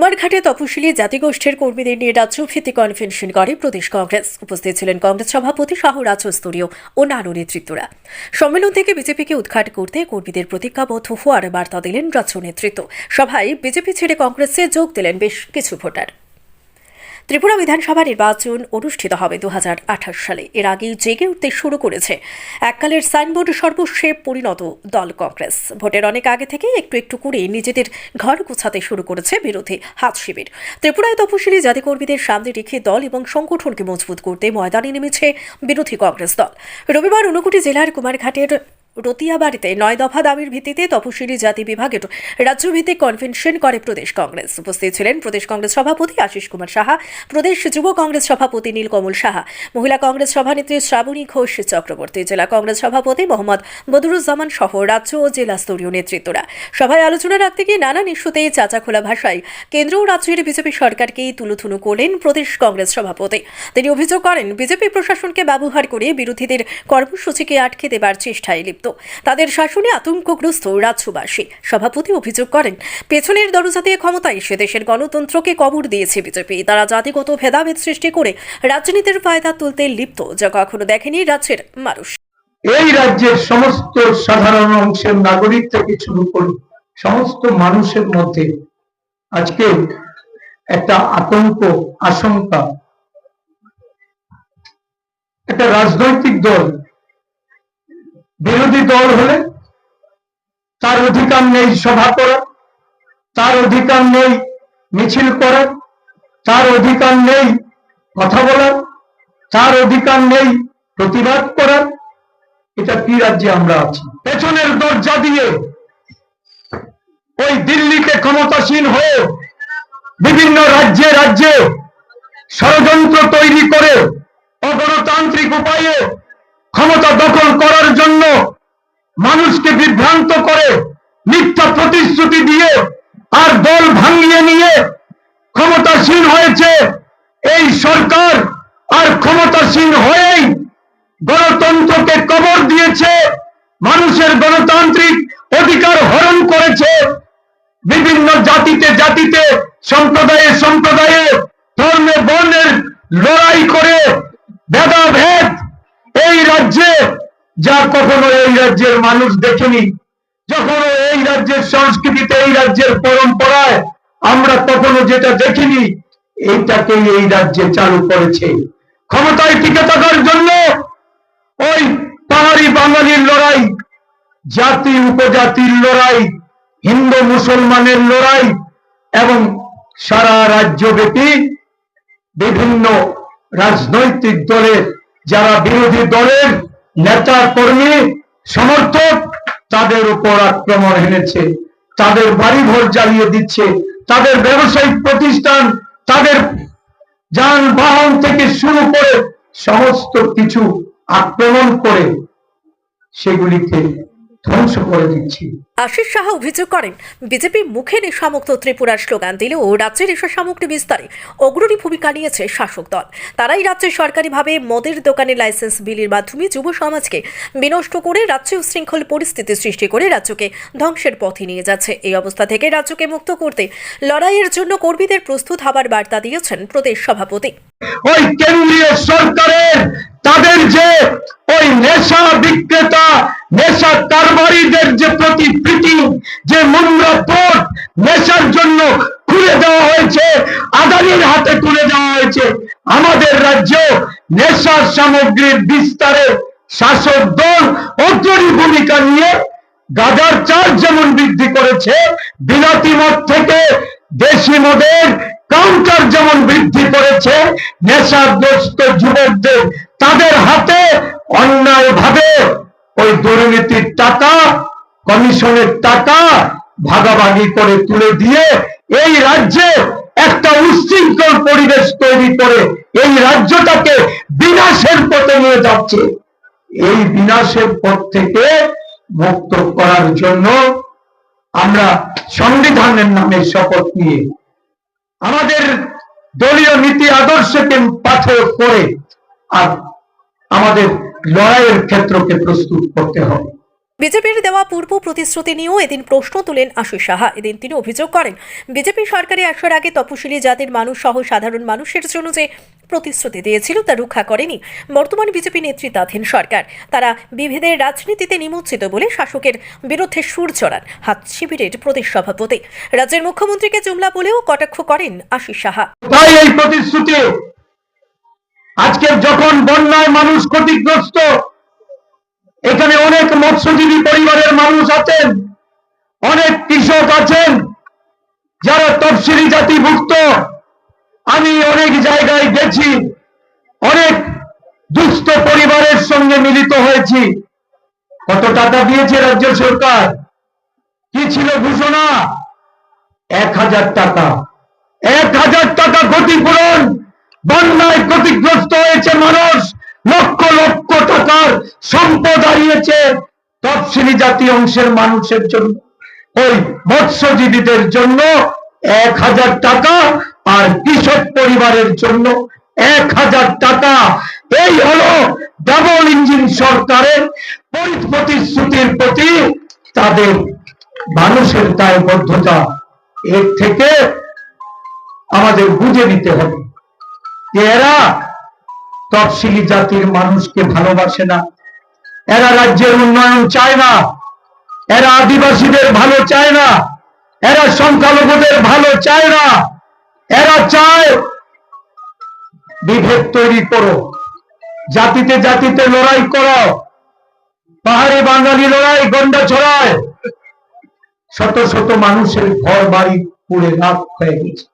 কুমারঘাটে তপশিলি জাতিগোষ্ঠীর কর্মীদের নিয়ে রাজ্যভিত্তিক কনভেনশন করে প্রদেশ কংগ্রেস। উপস্থিত ছিলেন কংগ্রেস সভাপতি শাহ রাজ্যস্তরীয় অন্যান্য নেতৃত্বরা। সম্মেলন থেকে বিজেপিকে উদ্ঘাট করতে কর্মীদের প্রতিজ্ঞাবদ্ধ হওয়ার বার্তা দিলেন রাজ্য নেতৃত্ব। সভায় বিজেপি ছেড়ে কংগ্রেসে যোগ দিলেন বেশ কিছু ভোটার। ত্রিপুরা বিধানসভা নির্বাচন অনুষ্ঠিত হবে দু হাজার আঠাশ সালে। এর আগেই জেগে উঠতে শুরু করেছে এককালের সাইনবোর্ড সর্বশেষ পরিণত দল কংগ্রেস। ভোটের অনেক আগে থেকেই একটু একটু করে নিজেদের ঘর গোছাতে শুরু করেছে বিরোধী হাত শিবির। ত্রিপুরায় তপশিলি জাতিকর্মীদের সামনে রেখে দল এবং সংগঠনকে মজবুত করতে ময়দানে নেমেছে বিরোধী কংগ্রেস দল। রবিবার ঊনকোটি জেলার কুমারঘাটের রতিয়াবাড়িতে নয় দফা দাবির ভিত্তিতে তপশিলি জাতি বিভাগের রাজ্যভিত্তিক কনভেনশন করে প্রদেশ কংগ্রেস। উপস্থিত ছিলেন প্রদেশ কংগ্রেস সভাপতি আশিস কুমার সাহা, প্রদেশ যুব কংগ্রেস সভাপতি নীলকমল সাহা, মহিলা কংগ্রেস সভানেত্রী শ্রাবণী ঘোষ চক্রবর্তী, জেলা কংগ্রেস সভাপতি মোহাম্মদ বদরুজ্জামান সহ রাজ্য ও জেলা স্তরীয় নেতৃত্বরা। সভায় আলোচনা রাখতে গিয়ে নানান ইস্যুতে চাচাখোলা ভাষায় কেন্দ্র ও রাজ্যের বিজেপি সরকারকেই তুলুথুলু করলেন প্রদেশ কংগ্রেস সভাপতি। তিনি অভিযোগ করেন, বিজেপি প্রশাসনকে ব্যবহার করে বিরোধীদের কর্মসূচিকে আটকে দেবার চেষ্টায় লিপ্ত। তাদের শাসনে আতঙ্কগ্রস্ত রাজ্যবাসী। সভাপতি অভিযোগ করেন, পেছনের দরজা দিয়ে ক্ষমতায় এসে দেশের গণতন্ত্রকে কবর দিয়েছে বিজেপি। তারা জাতিগত ভেদাভেদ সৃষ্টি করে রাজনীতির ফায়দা তুলতে লিপ্ত, যা কখনো দেখেনি রাজ্যের মানুষ। এই রাজ্যের সমস্ত সাধারণ অংশের নাগরিক থেকে শুরু করে সমস্ত মানুষের মধ্যে আজকে একটা আতঙ্ক, আশঙ্কা। একটা রাজনৈতিক দল বিরোধী দল হলে তার অধিকার নেই সভা করার তার অধিকার নেই মিছিল করার তার অধিকার নেই কথা বলার তার অধিকার নেই প্রতিবাদ করার এটা কি রাজ্যে আমরা আছি? পেছনের দরজা দিয়ে ওই দিল্লিকে ক্ষমতাসীন হয়ে বিভিন্ন রাজ্যে রাজ্যে ষড়যন্ত্র তৈরি করে অগণতান্ত্রিক উপায়ে ক্ষমতা মানুষকে বিভ্রান্ত করে মিথ্যা প্রতিশ্রুতি দিয়ে আর দল ভাঙিয়ে নিয়ে ক্ষমতাসীন হয়েছে। এই সরকার আর ক্ষমতাসীন হয়েই গণতন্ত্রকে কবর দিয়েছে, মানুষের গণতান্ত্রিক অধিকার হরণ করেছে। বিভিন্ন জাতিতে জাতিতে, সম্প্রদায়ে সম্প্রদায়ে, ধর্মে বর্ণের লড়াই করে ভেদাভেদ এই রাজ্যে যা কখনো এই রাজ্যের মানুষ দেখেনি যখন এই রাজ্যের সংস্কৃতিতে, এই রাজ্যের পরম্পরায় আমরা কখনো যেটা দেখিনি, এইটাকেই এই রাজ্যে চালু করেছে। ক্ষমতায় টিকে থাকার জন্য ওই পাহাড়ি বাঙালির লড়াই, জাতি উপজাতির লড়াই, হিন্দু মুসলমানের লড়াই এবং সারা রাজ্যব্যাপী বিভিন্ন রাজনৈতিক দলের, যারা বিরোধী দলের নেতা কর্মী, সমর্থক, তাদের উপর আক্রমণ এনেছে। তাদের বাড়ি বাড়িঘর জ্বালিয়ে দিচ্ছে। তাদের ব্যবসায়িক প্রতিষ্ঠান, তাদের যানবাহন থেকে শুরু করে সমস্ত কিছু আক্রমণ করে সেগুলিকে ধ্বংস করে দিচ্ছি। আশিস সাহা অভিযোগ করেন বিজেপি মুখে নেশামুক্ত ত্রিপুরার স্লোগান দিলেও রাজ্যের নেশা সামগ্রী বিস্তারে অগ্রণী ভূমিকা নিয়েছে শাসক দল। তারাই রাজ্যে সরকারিভাবে মদের দোকানে লাইসেন্স বিলির মাধ্যমে যুব সমাজকে বিনষ্ট করে রাজ্যে উশৃঙ্খল পরিস্থিতি সৃষ্টি করে রাজ্যকে ধ্বংসের পথে নিয়ে যাচ্ছে। এই অবস্থা থেকে রাজ্যকে মুক্ত করতে লড়াইয়ের জন্য কর্মীদের প্রস্তুত হবার বার্তা দিয়েছেন প্রদেশ সভাপতি। ওই কেন্দ্রীয় সরকারের তাদের যে ওই নেশা বিক্রেতা নেশা কারবারিদের যে প্রতি প্রীতি যে মুন্দ্রা পোর্ট নেশার জন্য খুলে দেওয়া হয়েছে, আদানির হাতে তুলে দেওয়া হয়েছে। আমাদের রাজ্য নেশার সামগ্রীর বিস্তারে শাসক দল অগ্রণী ভূমিকা নিয়ে গাজার চার্জ যেমন বৃদ্ধি করেছে বিলাতি মদ থেকে দেশি মদের কাউন্টার যেমন বৃদ্ধি করেছে, নেশাগ্রস্ত যুবকদের তাদের হাতে অন্যায় ভাবে ওই দুর্নীতির টাকা, কমিশনের টাকা ভাগাভাগি করে তুলে দিয়ে এই রাজ্যে একটা উচ্ছৃঙ্খল পরিবেশ তৈরি করে এই রাজ্যটাকে বিনাশের পথে নিয়ে যাচ্ছে। এই বিনাশের পথ থেকে মুক্ত করার জন্য আমরা সংবিধানের নামে শপথ নিয়ে আমাদের দলীয় নীতি আদর্শকে পাথর করে আর আমাদের লড়াইয়ের ক্ষেত্রকে প্রস্তুত করতে হবে। বিজেপির দেওয়া পূর্ব প্রতিশ্রুতি নিয়েও এদিন প্রশ্ন তুলেন আশিস সাহা। এদিন তিনি অভিযোগ করেন বিজেপি সরকারে আসার আগে তপশিলি জাতির মানুষ সহ সাধারণ মানুষের জন্য যে প্রতিশ্রুতি দিয়েছিল তা রক্ষা করেনি। বর্তমান বিজেপি নেতৃত্বাধীন সরকার। তারা বিভেদের রাজনীতিতে নিমজ্জিত বলে শাসকের বিরুদ্ধে সুর চড়ান হাত শিবিরের প্রদেশ সভাপতি। রাজ্যের মুখ্যমন্ত্রীকে জুমলা বলেও কটাক্ষ করেন আশিস সাহা। তাই এই প্রতিশ্রুতি আজকে যখন বন্যায় মানুষ ক্ষতিগ্রস্ত, এখানে অনেক মৎস্যজীবী পরিবারের মানুষ আছেন, অনেক কৃষক আছেন, যারা তফসিলি জাতিভুক্ত। আমি অনেক জায়গায় গেছি, অনেক দুস্থ পরিবারের সঙ্গে মিলিত হয়েছি। কত টাকা দিয়েছে রাজ্য সরকার? কি ছিল ঘোষণা? এক হাজার টাকা। এক হাজার টাকা ক্ষতিপূরণ। বন্যায় ক্ষতিগ্রস্ত হয়েছে মানুষ, লক্ষ লক্ষ টাকার সম্পদ হারিয়েছে তফসিলি জাতি অংশের মানুষের জন্য। ওই মৎস্যজীবীদের জন্য এক হাজার টাকা আর কৃষক পরিবারের জন্য এক হাজার টাকা। এই হলো ডাবল ইঞ্জিন সরকারের প্রতিশ্রুতির প্রতি তাদের মানুষের দায়বদ্ধতা। এর থেকে আমাদের বুঝে নিতে হবে। এরা তফসিলি জাতির মানুষকে ভালোবাসে না। এরা রাজ্যের উন্নয়ন চায় না। এরা আদিবাসীদের ভালো চায় না। এরা সংখ্যালঘুদের ভালো চায় না। এরা চায় বিভেদ তৈরি করো। জাতিতে জাতিতে লড়াই করো। পাহাড়ি বাঙালি লড়াই, গন্ডা ছড়ায়। শত শত মানুষের ঘর বাড়ি পুড়ে রাত হয়ে গেছে।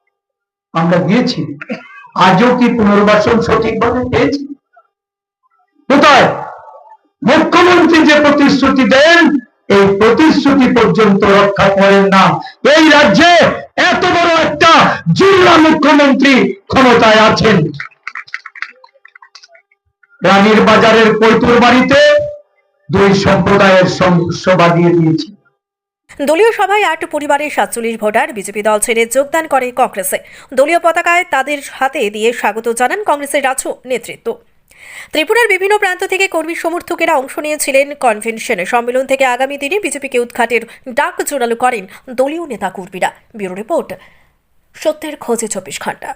আমরা দিয়েছি আজও কি পুনর্বাসন সঠিকভাবে পেয়েছি কোথায়? মুখ্যমন্ত্রী যে প্রতিশ্রুতি দেন, এই প্রতিশ্রুতি পর্যন্ত রক্ষা করেন না। এই রাজ্যে এত বড় একটা জিল্লা মুখ্যমন্ত্রী ক্ষমতায় আছেন। রানীর বাজারের কৈতুর বাড়িতে দুই সম্প্রদায়ের সং- সভা দিয়ে দিয়েছে। দলীয় সভায় আট পরিবারের সাতচল্লিশ ভোটার বিজেপি দল ছেড়ে যোগদান করে কংগ্রেসে। দলীয় পতাকায় তাদের হাতে দিয়ে স্বাগত জানান কংগ্রেসের রাজ্য নেতৃত্ব। ত্রিপুরার বিভিন্ন প্রান্ত থেকে কর্মী সমর্থকেরা অংশ নিয়েছিলেন কনভেনশনে। সম্মেলন থেকে আগামী দিনে বিজেপিকে উদ্ঘাটের ডাক জোরালো করেন দলীয় নেতা কর্মীরা ব্যুরো রিপোর্ট, সত্যের খোঁজে চব্বিশ ঘণ্টা।